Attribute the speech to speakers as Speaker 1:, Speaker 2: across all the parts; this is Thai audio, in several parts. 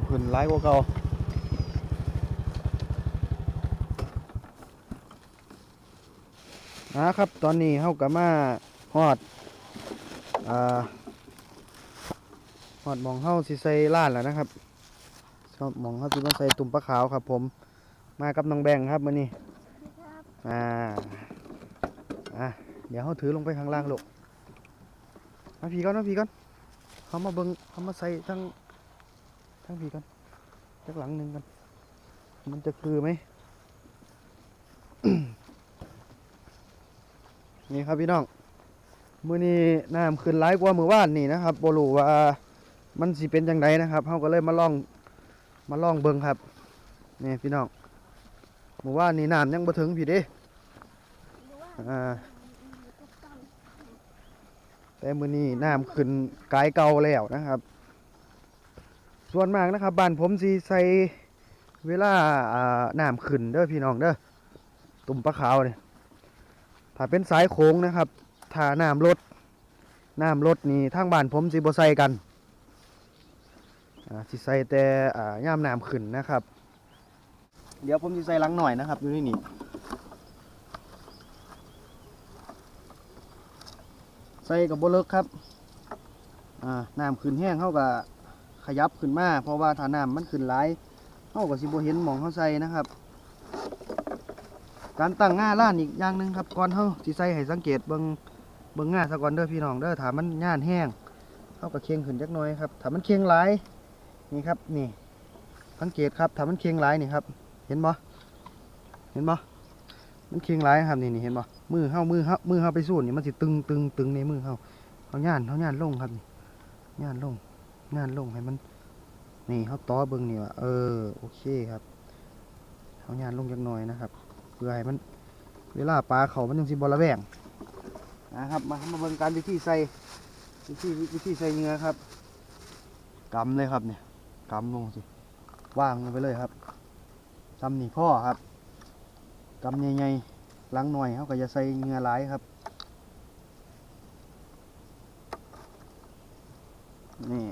Speaker 1: ำขึ้นร้ายกว่าเก่านะครับตอนนี้เฮากับมาฮอดอ่าฮอดหมองเฮาสิใส่ล้านแล้วนะครับฮอดหมองเฮาสิมาใส่ตุ่มปลาขาวครับ ผมมากับน้องแบงค์ครับมื้อนี้
Speaker 2: ครับ
Speaker 1: อ่าอะเดี๋ยวเขาถือลงไปข้างล่างลูกมาผีก่อนมาผีก่อนเขามาเบิงเขามาใส่ทั้ง ทั้งผีก่อนจักหลังหนึ่งกัน มันจะคือไหม นี่ครับพี่น้อง มือนี้น้ำขึ้นร้ายกว่ามือว่านนี่นะครับโบรู้ว่ามันสิเป็นอยังไงนะครับเขาก็เลยมาล่อง มาล่องเบิงครับ นี่พี่น้องมือว่านนี่น้ำยังบ่ถึงพี่เด้
Speaker 2: อ่า
Speaker 1: แต่มือนี้น้ำขึ้นกายเก่าแล้วนะครับ ส่วนมากนะครับบ้านผมสีใส่เวลาอ่าน้ำขึ้นเด้อพี่น้องเด้อตุ่มปลาขาวเนี่ยถ้าเป็นสายโค้งนะครับถ้าน้ำลดน้ำลดนี่ทางบ้านผมสีบใส่กันอ่าสิใส่แต่อ่าย่ามน้ำขึ้นนะครับ เดี๋ยวผมสิใส่หลังหน่อยนะครับอยู่ในนี่ใส่กับโบเลิกครับอ่าน้ำขึ้นแห้งเข้าก็ ขยับขึ้นมาเพราะว่าถ้าน้ำมันขึ้นหลายเขาก็สิบเห็นหมองเขาใส่นะครับ การตั้งง่าล้านอีกอย่างหนึ่งครับก่อนเขาสิใส่ให้สังเกตเบิงเบิงง่าซะก่อนเด้อพี่น้องเด้อถามมันย่านแห้งเขาก็เคียงขึ้นจักน่อยครับถามมันเคียงหลายนี่ครับนี่สังเกตครับถามมันเคียงหลายนี่ครับ เห็นบ่เห็นบ่มันเคียงหลายครับนี่นี่เห็นบ่มือเฮามือเฮามือเฮาไปสู้นี่มันสิตึงตึงตึงในมือเฮาเฮาย่านเฮาย่านลงครับนี่ย่านลง ย่านลงให้มัน นี่เฮาต่อเบิ่งนี่ว่าเออโอเคครับเฮาย่านลงจักหน่อยนะครับ เพื่อให้มัน เวลาปลาเขามันจังสิบ่ระแวงนะครับมามาเบิ่งการวิธีใส่วิธีวิธีใส่เงือครับกำเลยครับเนี่ยกำลงสิวางลงไปเลยครับกำนี่พ่อครับกำใหญ่ๆล้างหน่อยเขาก็จะใส่เงื่อหลายครับ นี่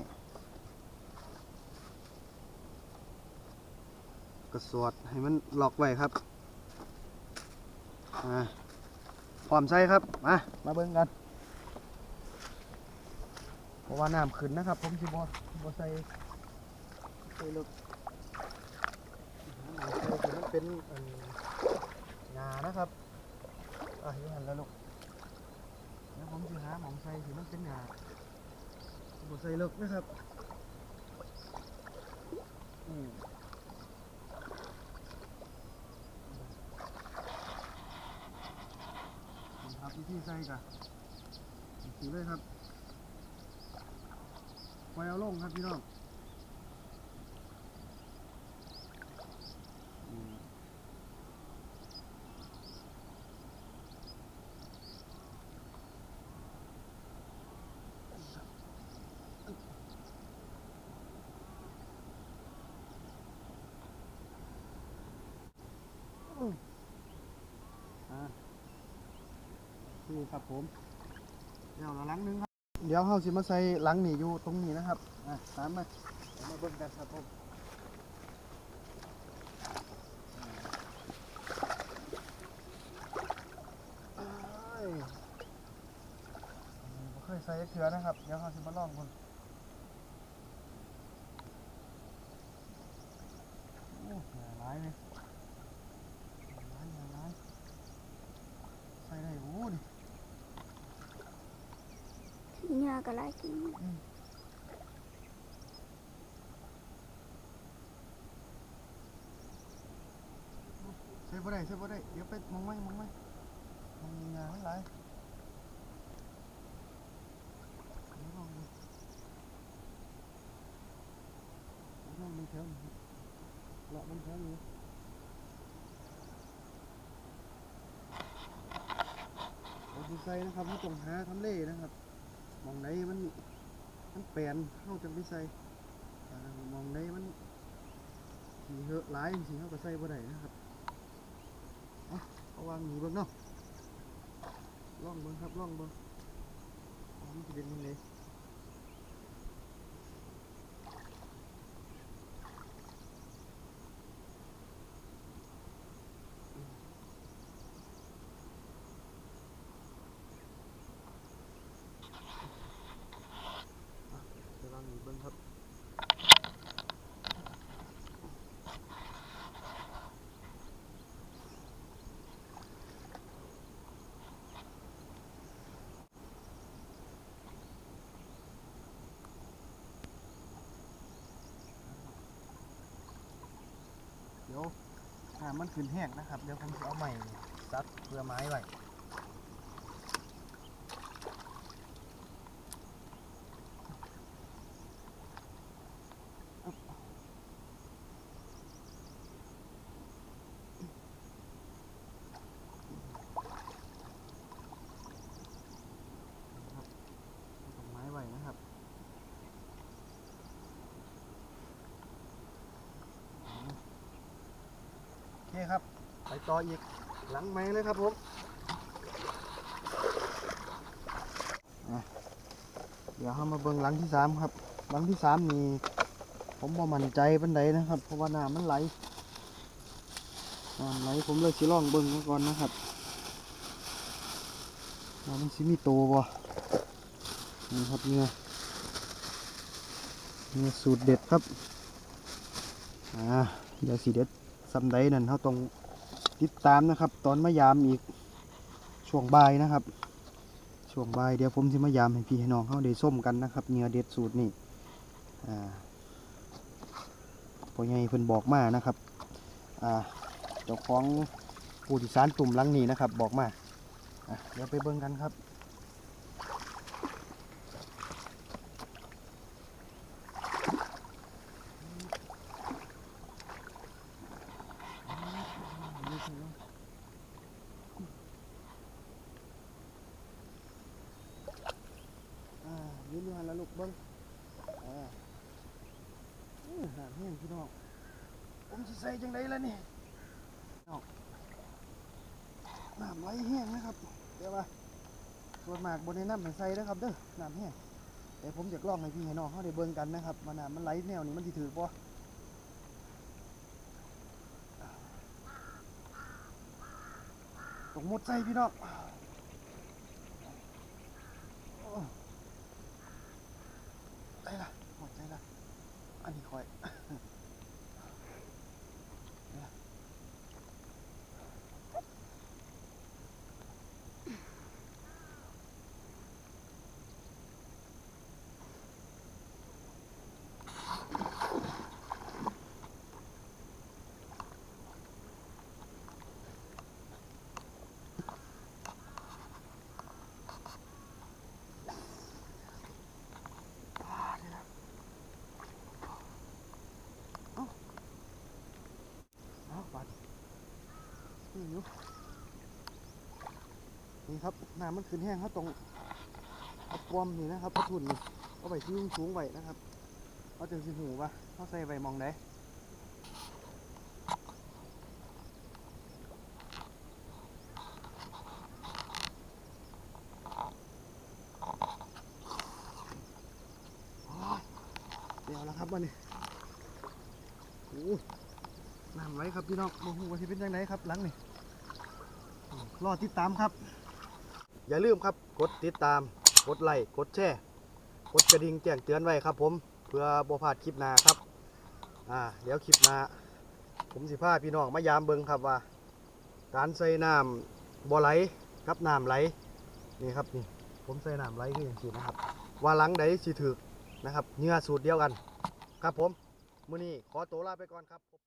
Speaker 1: กระสวดให้มันล็อกไว้ครับอ่าพร้อมใส่ครับ มา มาเบิ่งกัน เพราะว่าน้ำขึ้นนะครับ ผมสิบ่บ่ใส่ใส่ลึกมันเป็นอันหญ้านะครับอะอยูหันแล้วลูกแล้วผมจะหาหมองใส่ที่มันเป็นหยาบใส่เลิกนะครับอืมนี่ ครับวิธีใส่กันสีเลยครับไวเอาลงครับพี่น้อง นี่ครับผมเดี๋ยวเราล้างหนึงครับ เดี๋ยวเราสิมาใส่ล้างนี่อยู่ตรงนี้นะครับอะตามมาเดี๋ยวมาเบิ่งกันครับผมเอ้ยบ่เคยใส่เกลือนะครับ เดี๋ยวเราสิมาลองกันโอ้หลายหลายเลยหลายหลายหลาย ใส่ได้โอ้ดิำ
Speaker 2: เนี่ย ก็ไล่กิน
Speaker 1: ใส่บ่ได้ใส่บ่ได้เดี๋ยวไปมองไว้มองไว้มองงานมันหลายเงดูเดี๋ยวลองดูแถวนี้เละมันแถวนี้เราสิใส่นะครับเราต้องหาทำเลนะครับ มองไหนมันมันแปลนเข้าจังไปใส่มองไหนมันสีเหอะหลายสีเข้าก็ใส่บ่ได้นะครับเอาวางหนีเบิ่งเนาะล่องเบิ่งครับล่องเบิ่งมันจะเป็นยังไง ดี๋ยวถ้ามันขึ้นแห้งนะครับ เดี๋ยวผมจะเอาใหม่ซัดเพื่อไม้ไว้เอาไม้ไว้นะครับ โอเครับ ไปต่ออีกหลังไม้เลยครับผมเดี๋ยวเรามาเบิ่งหลังที่สามครับ หลังที่สามนี่ผมบ่มั่นใจปันใดนะครับ เพราะว่าน้ำมันไหลน้ำไหลผมเลยสิล่องเบิ่งก่อนนะครับว่ามันสิมีโตบ่นี่ครับเนื้อเนื้อสูตรเด็ดครับอ่าเดี๋ยวสีเด็ด สำใดนั่นเขาต้องติดตามนะครับ ตอนมายามอีกช่วงบ่ายนะครับ ช่วงบ่ายเดี๋ยวผมจะมายามให้พี่ให้น้องเขาได้ส้มกันนะครับเนื้อเด็ดสูตรนี่อ่าพอไงเพิ่นบอกมานะครับอ่าเจ้าของผู้ที่สารตุ่มลังนี้นะครับ บอกมาเดี๋ยวไปเบิ่งกันครับ อ่ายืนอยู่หันแล้วลู กเบิ้งอ่าอื้อหาแห้งพี่น้องผมสิใส่จังไดล่ะนี่น้องน้ำไหลแห้งนะครับ เดี๋ยวว่าส่วนมากบนในน้ำมันใส่นะครับเด้อน้ำแห้งแต่ผมอยากลองให้พี่ให้น้องเขาได้เบิ่งกันนะครับว่าน้ำมันไหลแนวนี้มันสิถือป่ต้องมดใส่พี่น้องโอ้ ใจละหมดใจละ อันนี้ นี่ครับน้ำมันขึ้นแห้งครับตรงเอาปอมนี่นะครับเอาทุนนี่เอาไปที่สูงสูงไว้นะครับเอาจังสิหูปะเอาใส่ไว้มองได้เดี๋ยวแล้วครับวันนี้โอ้น้ำไหลครับพี่น้องมองหูว่าที่เป็นยังไงครับหลังนี่รอติดตามครับ อย่าลืมครับ กดติดตาม กดไลค์ กดแชร์ กดกระดิ่งแจ้งเตือนไว้ครับผม เพื่อบ่พลาดคลิปหน้าครับ อ่า เดี๋ยวคลิปหน้า ผมสิพาพี่น้องมายามเบิงครับว่า การใส่น้ำบ่ไหลกับน้ำไหล นี่ครับนี่ ผมใส่น้ำไหลคืออย่างนี้นะครับ ว่าหลังใดสิถึกนะครับ เนื้อสูตรเดียวกัน ครับผมมื้อนี้ขอตัวลาไปก่อนครับ